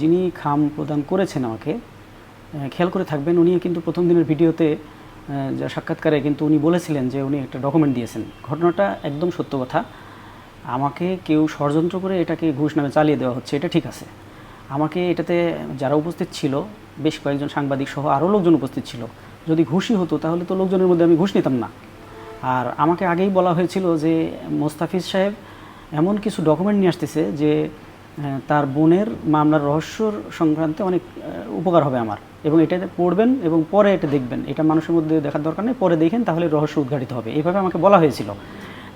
যিনি খাম প্রদান করেছেন আমাকে খেয়াল করে থাকবেন, উনি কিন্তু প্রথম দিনের ভিডিওতে যা সাক্ষাৎকারে কিন্তু উনি বলেছিলেন যে উনি একটা ডকুমেন্ট দিয়েছেন। ঘটনাটা একদম সত্য কথা। আমাকে কেউ ষড়যন্ত্র করে এটাকে ঘুষ নামে চালিয়ে দেওয়া হচ্ছে, এটা ঠিক আছে। আমাকে এটাতে যারা উপস্থিত ছিল, বেশ কয়েকজন সাংবাদিক সহ আরও লোকজন উপস্থিত ছিল। যদি ঘুষই হতো, তাহলে তো লোকজনের মধ্যে আমি ঘুষ নিতাম না। আর আমাকে আগেই বলা হয়েছিল যে মোস্তাফিজ সাহেব এমন কিছু ডকুমেন্ট নিয়ে আসতেছে যে তার বোনের মামলার রহস্যর সংক্রান্তে অনেক উপকার হবে আমার। এবং এটা পড়বেন এবং পরে এটা দেখবেন। এটা মানুষের মধ্যে দেখার দরকার নেই। পরে দেখেন তাহলে রহস্য উদ্ঘাটিত হবে। এইভাবে আমাকে বলা হয়েছিল।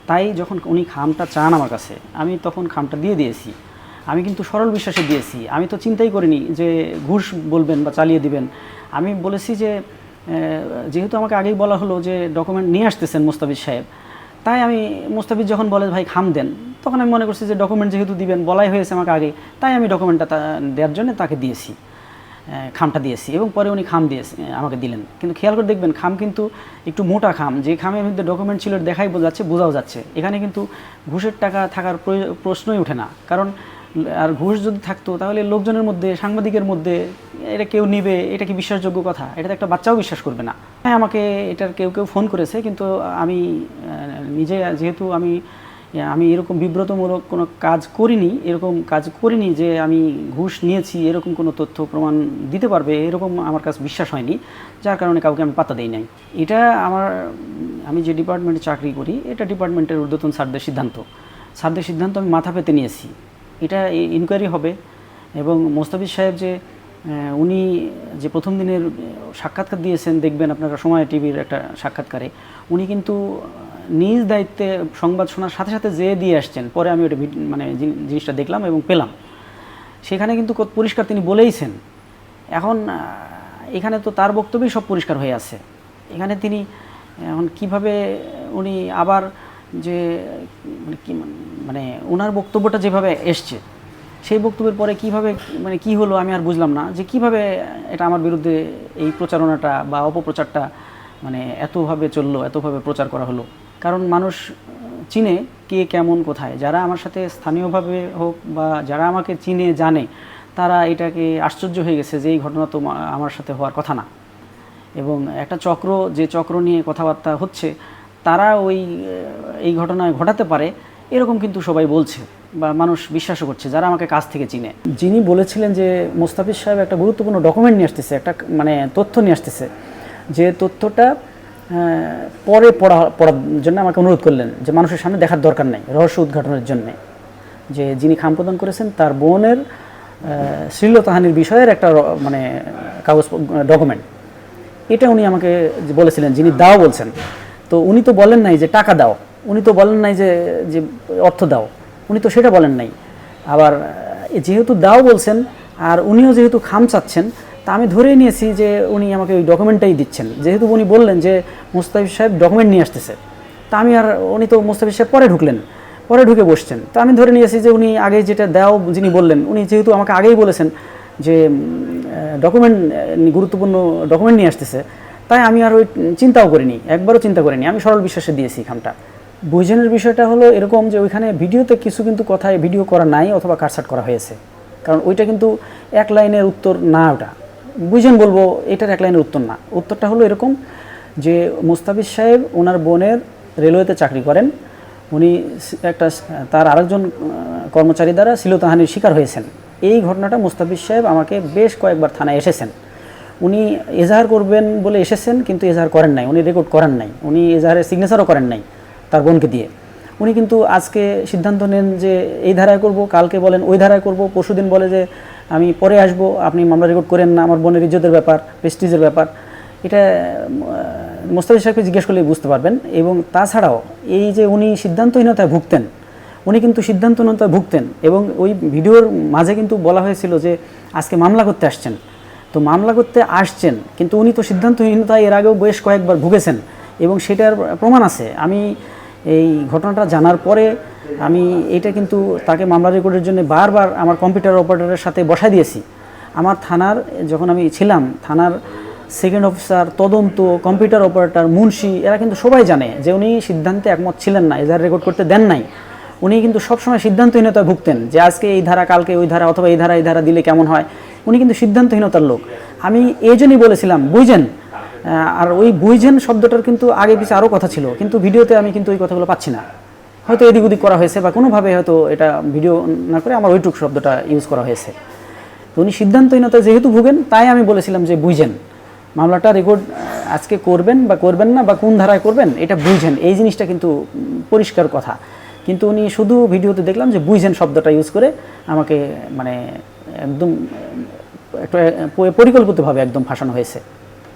তাই যখন উনি খামটা চান আমার কাছে, আমি তখন খামটা দিয়ে দিয়েছি। আমি কিন্তু সরল বিশ্বাসে দিয়েছি। আমি তো চিন্তাই করিনি যে ঘুষ বলবেন বা চালিয়ে দিবেন। আমি বলেছি যে যেহেতু আমাকে আগেই বলা হলো যে ডকুমেন্ট নিয়ে আসতেছেন মোস্তাফিজ সাহেব, তাই আমি মোস্তাফিজ যখন বলে, ভাই, খাম দেন। তখন আমি মনে করছি যে ডকুমেন্ট যেহেতু দিবেন, বলাই হয়েছে আমাকে আগে তাই আমি ডকুমেন্টটা দেওয়ার জন্য তাকে দিয়েছি খামটা দিয়েছি এবং পরে উনি খাম দিয়েছে আমাকে দিলেন। কিন্তু খেয়াল করে দেখবেন, খাম কিন্তু একটু মোটা খাম, যে খামের মধ্যে ডকুমেন্ট ছিল দেখাই বোঝা যাচ্ছে, বোঝাও যাচ্ছে। এখানে কিন্তু ঘুষের টাকা থাকার প্রশ্নই ওঠে না। কারণ, আর ঘুষ যদি থাকতো, তাহলে লোকজনের মধ্যে, সাংবাদিকের মধ্যে, এটা কেউ নিবে, এটা কি বিশ্বাসযোগ্য কথা? এটা একটা বাচ্চাও বিশ্বাস করবে না। হ্যাঁ আমাকে এটার কেউ কেউ ফোন করেছে, কিন্তু আমি নিজে যেহেতু আমি আমি এরকম বিব্রতমূলক কোনো কাজ করিনি, এরকম কাজ করিনি যে আমি ঘুষ নিয়েছি, এরকম কোনো তথ্য, প্রমাণ দিতে পারবে, এরকম আমার কাছে বিশ্বাস হয়নি, যার কারণে কাউকে আমি পাত্তা দিই নাই এটা আমার, আমি যে ডিপার্টমেন্টে চাকরি করি, এটা ডিপার্টমেন্টের ঊর্ধ্বতন স্যারদের সিদ্ধান্ত। স্যারদের সিদ্ধান্ত আমি মাথা পেতে নিয়েছি। এটা ইনকোয়ারি হবে এবং মোস্তাফিজ সাহেব যে উনি যে প্রথম দিনের সাক্ষাৎকার দিয়েছেন, দেখবেন আপনারা সময় টিভির একটা সাক্ষাৎকারে, উনি কিন্তু নিজ দায়িত্বে সংবাদ শোনার সাথে সাথে যেয়ে দিয়ে আসছেন, পরে আমি ওটা মানে জিনিসটা দেখলাম এবং পেলাম। সেখানে কিন্তু পরিষ্কার তিনি বলেইছেন, এখন এখানে তো তার বক্তব্যই সব পরিষ্কার হয়ে আছে। এখানে তিনি, এখন কীভাবে উনি আবার যে মানে কি মানে ওনার বক্তব্যটা যেভাবে এসছে সেই বক্তব্যের পরে কীভাবে মানে কি হলো আমি আর বুঝলাম না যে কীভাবে এটা আমার বিরুদ্ধে এই প্রচারণাটা বা অপপ্রচারটা মানে এতভাবে চলল, এতভাবে প্রচার করা হলো। কারণ মানুষ চিনে কে কেমন কোথায়। যারা আমার সাথে স্থানীয়ভাবে হোক বা যারা আমাকে চিনে, জানে, তারা এটাকে আশ্চর্য হয়ে গেছে যে এই ঘটনা তো আমার সাথে হওয়ার কথা না। এবং একটা চক্র, যে চক্র নিয়ে কথাবার্তা হচ্ছে, তারা ওই, এই ঘটনায় ঘটাতে পারে, এরকম কিন্তু সবাই বলছে। বা মানুষ বিশ্বাসও করছে, যারা আমাকে কাছ থেকে চিনে। যিনি বলেছিলেন যে মোস্তাফিজ সাহেব একটা গুরুত্বপূর্ণ ডকুমেন্ট নিয়ে আসতেছে, একটা মানে তথ্য নিয়ে আসতেছে, যে তথ্যটা পরে পড়া, পড়ার জন্য আমাকে অনুরোধ করলেন যে মানুষের সামনে দেখার দরকার নেই, রহস্য উদ্ঘাটনের জন্যে। যে যিনি খাম প্রদান করেছেন, তার বোনের শ্লীলতাহানির বিষয়ের একটা মানে কাগজ ডকুমেন্ট এটা উনি আমাকে বলেছিলেন, যিনি দাও বলছেন। তো উনি তো বলেন নাই যে টাকা দাও, উনি তো বলেন নাই যে অর্থ দাও। উনি তো সেটা বলেন নাই। আবার যেহেতু দাও বলছেন, আর উনিও যেহেতু খাম চাচ্ছেন, তা আমি ধরেই নিয়েছি যে উনি আমাকে ওই ডকুমেন্টটাই দিচ্ছেন। যেহেতু উনি বললেন যে মুস্তাফিজ সাহেব ডকুমেন্ট নিয়ে আসতেছে, তা আমি আর উনি তো মুস্তাফিজ সাহেব পরে ঢুকলেন, পরে ঢুকে বসছেন। তো আমি ধরে নিয়েছি যে উনি আগে যেটা দাও যিনি বললেন, উনি যেহেতু আমাকে আগেই বলেছেন যে ডকুমেন্ট গুরুত্বপূর্ণ ডকুমেন্ট নিয়ে আসতেছে, তাই আমি আর ওই চিন্তাও করিনি, একবারও চিন্তা করিনি। আমি সরল বিশ্বাসে দিয়েছি খামটা। বইজনের বিষয়টা হলো এরকম যে ওইখানে ভিডিওতে কিছু কিন্তু কথায় ভিডিও করা নাই অথবা কাটসাট করা হয়েছে। কারণ ওইটা কিন্তু এক লাইনের উত্তর না ওটা। বুঝেন বলব, এটার এক লাইনের উত্তর না। উত্তরটা হলো এরকম যে মুস্তাফিজ সাহেব ওনার বোনের রেলওয়েতে চাকরি করেন। উনি একটা তার আরেকজন কর্মচারী দ্বারা শ্লীলতাহানির শিকার হয়েছেন। এই ঘটনাটা মুস্তাফিজ সাহেব আমাকে বেশ কয়েকবার থানায় এসেছেন। উনি এজাহার করবেন বলে এসেছেন, কিন্তু এজাহার করেন নাই। উনি রেকর্ড করেন নাই। উনি এজাহারের সিগনেচারও করেন নাই। তার বোনকে দিয়ে। উনি কিন্তু আজকে সিদ্ধান্ত নেন যে এই ধারায় করব, কালকে বলেন ওই ধারায় করব, পরশুদিন বলে যে আমি পরে আসব, আপনি মামলা রেকর্ড করেন না, আমার বোনের ইজ্জতের ব্যাপার, প্রেস্টিজের ব্যাপার। এটা মোস্তাফিজ সাহেবকে জিজ্ঞেস করলে বুঝতে পারবেন। এবং তাছাড়াও এই যে উনি সিদ্ধান্তহীনতায় ভুগতেন, উনি কিন্তু সিদ্ধান্তহীনতায় ভুগতেন এবং ওই ভিডিওর মাঝে কিন্তু বলা হয়েছিল যে আজকে মামলা করতে আসছেন। তো মামলা করতে আসছেন, কিন্তু উনি তো সিদ্ধান্তহীনতায় এর আগেও বেশ কয়েকবার ভুগেছেন এবং সেটার প্রমাণ আছে। আমি এই ঘটনাটা জানার পরে আমি এটা কিন্তু তাকে মামলা রেকর্ডের জন্য বারবার আমার কম্পিউটার অপারেটরের সাথে বসাই দিয়েছি। আমার থানার, যখন আমি ছিলাম, থানার সেকেন্ড অফিসার তদন্ত, কম্পিউটার অপারেটর, মুন্সি, এরা কিন্তু সবাই জানে যে উনি সিদ্ধান্তে একমত ছিলেন না এজাহার রেকর্ড করতে দেন নাই। উনি কিন্তু সবসময় সিদ্ধান্তহীনতায় ভুগতেন যে আজকে এই ধারা, কালকে ওই ধারা, অথবা এই ধারা এই ধারা দিলে কেমন হয়। উনি কিন্তু সিদ্ধান্তহীনতার লোক। আমি এই জন্যই বলেছিলাম বুঝছেন আর ওই বুঝছেন শব্দটার কিন্তু আগে পিছিয়ে আরও কথা ছিল, কিন্তু ভিডিওতে আমি কিন্তু ওই কথাগুলো পাচ্ছি না। হয়তো এদিক ওদিক করা হয়েছে বা কোনোভাবে হয়তো এটা ভিডিও না করে আমার ওইটুক শব্দটা ইউজ করা হয়েছে। তো উনি সিদ্ধান্তহীনতা যেহেতু ভুগেন, তাই আমি বলেছিলাম যে বুঝেন মামলাটা রেকর্ড আজকে করবেন বা করবেন না বা কোন ধারায় করবেন, এটা বুঝেন এই জিনিসটা কিন্তু পরিষ্কার কথা। কিন্তু উনি শুধু ভিডিওতে দেখলাম যে বুঝেন শব্দটা ইউজ করে আমাকে মানে একদম, একটা পরিকল্পিতভাবে একদম ফাঁসানো হয়েছে।